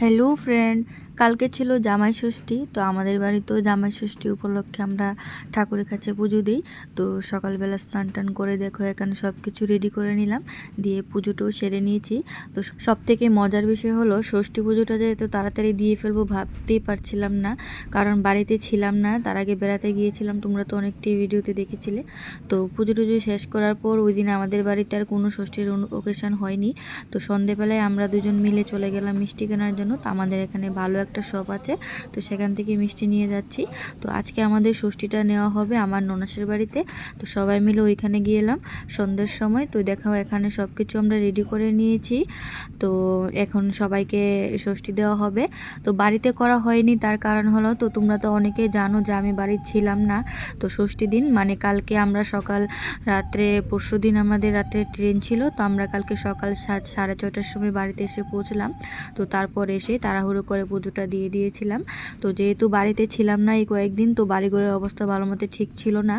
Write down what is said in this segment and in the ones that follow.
Hello friend কালকে ছিল জামাই ষষ্ঠী, তো আমাদের বাড়িতেও জামাই ষষ্ঠী উপলক্ষে আমরা ঠাকুরের কাছে পুজো দিই। তো সকালবেলা স্নান টান করে দেখো, এখানে সব কিছু রেডি করে নিলাম, দিয়ে পুজোটাও সেরে নিয়েছি। তো সব থেকে মজার বিষয় হলো, ষষ্ঠী পুজোটা যে এত তাড়াতাড়ি দিয়ে ফেলব ভাবতেই পারছিলাম না, কারণ বাড়িতে ছিলাম না, তার আগে বেড়াতে গিয়েছিলাম, তোমরা তো অনেকটি ভিডিওতে দেখেছিলে। তো পুজো টুজো শেষ করার পর ওই দিন আমাদের বাড়িতে আর কোনো ষষ্ঠীর ওকেশন হয়নি। তো সন্ধেবেলায় আমরা দুজন মিলে চলে গেলাম মিষ্টি কেনার জন্য, তো আমাদের এখানে ভালো একটা শপ আছে, তো সেখান থেকে মিষ্টি নিয়ে যাচ্ছি। তো আজকে আমাদের ষষ্ঠীটা নেওয়া হবে আমার ননাসের বাড়িতে। তো সবাই মিলে ওইখানে গিয়ে এলাম, সন্ধ্যের সময়। তো দেখাও এখানে সব কিছু আমরা রেডি করে নিয়েছি। তো এখন সবাইকে ষষ্ঠী দেওয়া হবে। তো বাড়িতে করা হয়নি, তার কারণ হলো তো তোমরা তো অনেকে জানো যে আমি বাড়ির ছিলাম না। তো ষষ্ঠী দিন মানে কালকে আমরা সকাল রাত্রে, পরশু দিন আমাদের রাত্রে ট্রেন ছিল, তো আমরা কালকে সকাল সাড়ে ছটার সময় বাড়িতে এসে পৌঁছলাম। তো তারপর এসে তাড়াহুড়ো করে পুজোটা দিয়ে দিয়েছিলাম। তো যেহেতু বাড়িতে ছিলাম না এই কয়েকদিন, তো বাড়িঘরের অবস্থা ভালো মতো ঠিক ছিল না।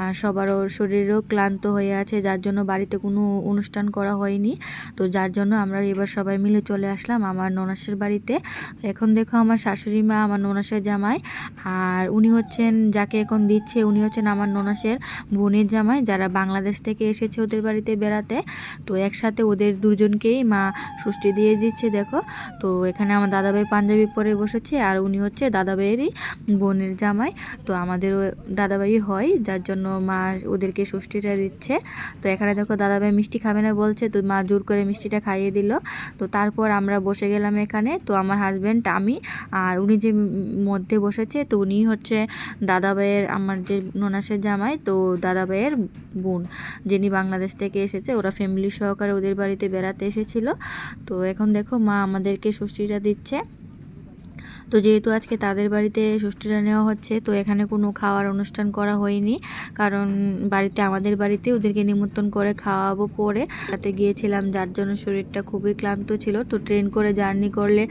আর সবারও শরীরও ক্লান্ত হয়ে আছে, যার জন্য বাড়িতে কোনো অনুষ্ঠান করা হয়নি। তো যার জন্য আমরা এবার সবাই মিলে চলে আসলাম আমার ননাসের বাড়িতে। এখন দেখো আমার শাশুড়ি মা, আমার ননাসের জামাই, আর উনি হচ্ছেন, যাকে এখন দিচ্ছে, উনি হচ্ছেন আমার ননাসের বোনের জামাই, যারা বাংলাদেশ থেকে এসেছে ওদের বাড়িতে বেড়াতে। তো একসাথে ওদের দুজনকেই মা ষষ্ঠী দিয়ে দিচ্ছে, দেখো। তো এখানে আমার দাদাভাই পাঞ্জাবি পরে বসেছে আর উনি হচ্ছে দাদাভাইয়েরই বোনের জামাই। তো আমাদের দাদাভাই হয়, যার জন্য মা ওদেরকে ষষ্ঠীটা দিচ্ছে। তো এখানে দেখো দাদাভাই মিষ্টি খাবে না বলছে, তো মা জোর করে মিষ্টিটা খাইয়ে দিল। তো তারপর আমরা বসে গেলাম এখানে, তো আমার হাজব্যান্ড আমি আর উনি যে মধ্যে বসেছে, তো উনি হচ্ছে দাদাভাইয়ের, আমার যে ননাসের জামাই, তো দাদাভাইয়ের বোন। যিনি বাংলাদেশ থেকে এসেছে, ওরা ফ্যামিলি সহকারে ওদের বাড়িতে বেড়াতে এসেছিল। তো এখন দেখো মা আমাদেরকে ষষ্ঠীটা দিচ্ছে। তো যেহেতু আজকে তাদের বাড়িতে ষষ্ঠীটা নেওয়া হচ্ছে, তো এখানে কোনো খাওয়ার অনুষ্ঠান করা হয়নি। কারণ বাড়িতে, আমাদের বাড়িতে ওদেরকে নিমন্ত্রণ করে খাওয়াবো পরে। তাতে গিয়েছিলাম, যার জন্য শরীরটা খুবই ক্লান্ত ছিল। তো ট্রেন করে জার্নি করলে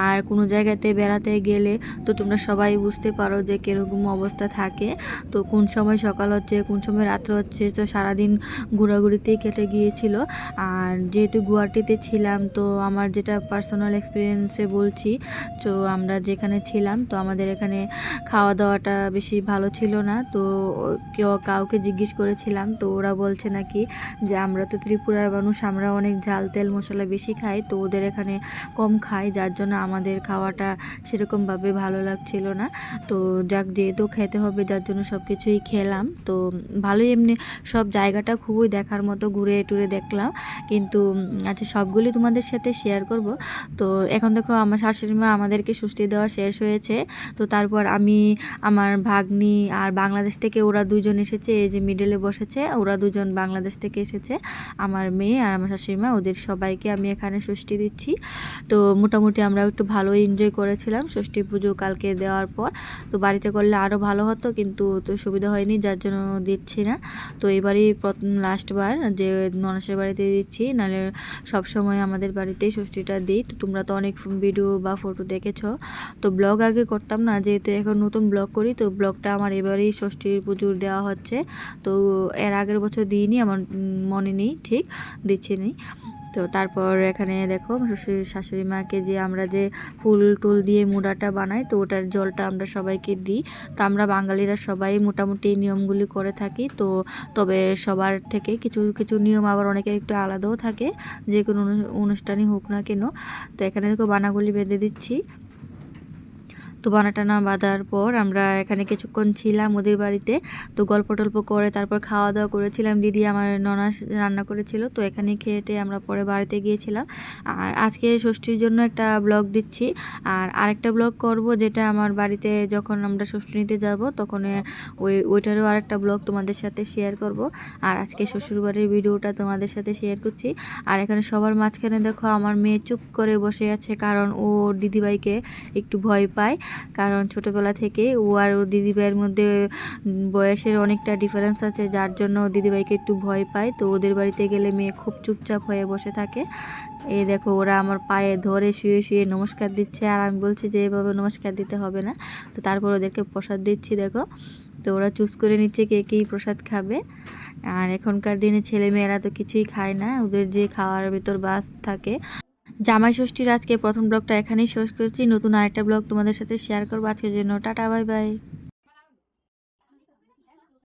আর কোনো জায়গাতে বেড়াতে গেলে, তো তোমরা সবাই বুঝতে পারো যে কীরকম অবস্থা থাকে। তো কোন সময় সকাল হচ্ছে, কোন সময় রাত্র হচ্ছে, তো সারাদিন ঘোরাঘুরিতেই কেটে গিয়েছিল। আর যেহেতু গুয়াহাটিতে ছিলাম, তো আমার যেটা পার্সোনাল এক্সপিরিয়েন্সে বলছি, তো আমরা যেখানে ছিলাম, তো আমাদের এখানে খাওয়া দাওয়াটা বেশি ভালো ছিল না। তো কেউ কাউকে জিজ্ঞেস করেছিলাম, তো ওরা বলছে নাকি যে, আমরা তো ত্রিপুরার মানুষ, আমরা অনেক ঝাল তেল মশলা বেশি খাই, তো ওদের এখানে কম খাই, যার জন্য আমাদের খাওয়াটা সেরকমভাবে ভালো লাগছিল না। তো যাক, যেহেতু খেতে হবে, যার জন্য সব কিছুই খেলাম। তো ভালোই এমনি সব জায়গাটা খুবই দেখার মতো ঘুরে টুরে দেখলাম। কিন্তু আচ্ছা সবগুলি তোমাদের সাথে শেয়ার করব। তো এখন দেখো, আমার শাশুড়ি মা আমাদেরকে ষষ্ঠী দেওয়া শেষ হয়েছে। তো তারপর আমি, আমার ভাগ্নি আর বাংলাদেশ থেকে ওরা দুজন এসেছে, এই যে মিডলে বসেছে, ওরা দুজন বাংলাদেশ থেকে এসেছে। আমার মেয়ে আর আমার শাশুড়িমা, ওদের সবাইকে আমি এখানে ষষ্ঠী দিচ্ছি। তো মোটামুটি আমরা একটু ভালো এনজয় করেছিলাম, ষষ্ঠী পুজো কালকে দেওয়ার পর। তো বাড়িতে করলে আরও ভালো হতো, কিন্তু তো সুবিধা হয়নি, যার জন্য দিচ্ছি না। তো এবারই প্রথম লাস্টবার যে ননাসের বাড়িতে দিচ্ছি, নাহলে সবসময় আমাদের বাড়িতেই ষষ্ঠীটা দিই। তো তোমরা তো অনেক ভিডিও বা ফটো দেখেছ। তো ব্লগ আগে করতাম না, যেহেতু এখন নতুন ব্লগ করি, তো ব্লগটা আমার এবারেই ষষ্ঠীর পুজোর দেওয়া হচ্ছে। তো এর আগের বছর দিইনি, আমার মনে নেই ঠিক, দিচ্ছি নেই। তো তারপর এখানে দেখো শ্বশুর শাশুড়ি মাকে যে আমরা যে ফুল টুল দিয়ে মুড়াটা বানাই, তো ওটার জলটা আমরা সবাইকে দিই। তো আমরা বাঙালিরা সবাই মোটামুটি নিয়মগুলি করে থাকি, তো তবে সবার থেকে কিছু কিছু নিয়ম আবার অনেকের একটু আলাদাও থাকে, যে কোনো অনুষ্ঠানই হোক না কেন। তো এখানে দেখো বানাগুলি বেঁধে দিচ্ছি। তো বানা টানা বাঁধার পর আমরা এখানে কিছুক্ষণ ছিলাম ওদের বাড়িতে। তো গল্প টল্প করে তারপর খাওয়া দাওয়া করেছিলাম। দিদি আমার ননাস রান্না করেছিল। তো এখানে খেয়েটে আমরা পরে বাড়িতে গিয়েছিলাম। আর আজকে ষষ্ঠীর জন্য একটা ব্লগ দিচ্ছি। আর আরেকটা ব্লগ করব যেটা আমার বাড়িতে যখন আমরা ষষ্ঠী নিতে যাব, তখন ওই, ওইটারও আরেকটা ব্লগ তোমাদের সাথে শেয়ার করব। আর আজকে শ্বশুরবাড়ির ভিডিওটা তোমাদের সাথে শেয়ার করছি। আর এখানে সবার মাঝখানে দেখো আমার মেয়ে চুপ করে বসে আছে কারণ ও দিদিভাইকে একটু ভয় পায়। কারণ ছোটোবেলা থেকে ও আর ওর দিদিভাইয়ের মধ্যে বয়সের অনেকটা ডিফারেন্স আছে, যার জন্য দিদিভাইকে একটু ভয় পায়। তো ওদের বাড়িতে গেলে মেয়ে খুব চুপচাপ হয়ে বসে থাকে। এই দেখো, ওরা আমার পায়ে ধরে শুয়ে শুয়ে নমস্কার দিচ্ছে আর আমি বলছি যে, এভাবে নমস্কার দিতে হবে না। তো তারপর ওদেরকে প্রসাদ দিচ্ছি, দেখো। তো ওরা চুজ করে নিচ্ছে কে কী প্রসাদ খাবে। আর এখনকার দিনে ছেলে মেয়েরা তো কিছুই খায় না। ওদের যে খাওয়ার ভিতর বাস থাকে জামাই ষষ্ঠীর আজকে প্রথম ব্লগটা এখানেই শেষ করছি। নতুন আরেকটা ব্লগ তোমাদের সাথে শেয়ার করব। আজকের জন্য টাটা, বাই বাই।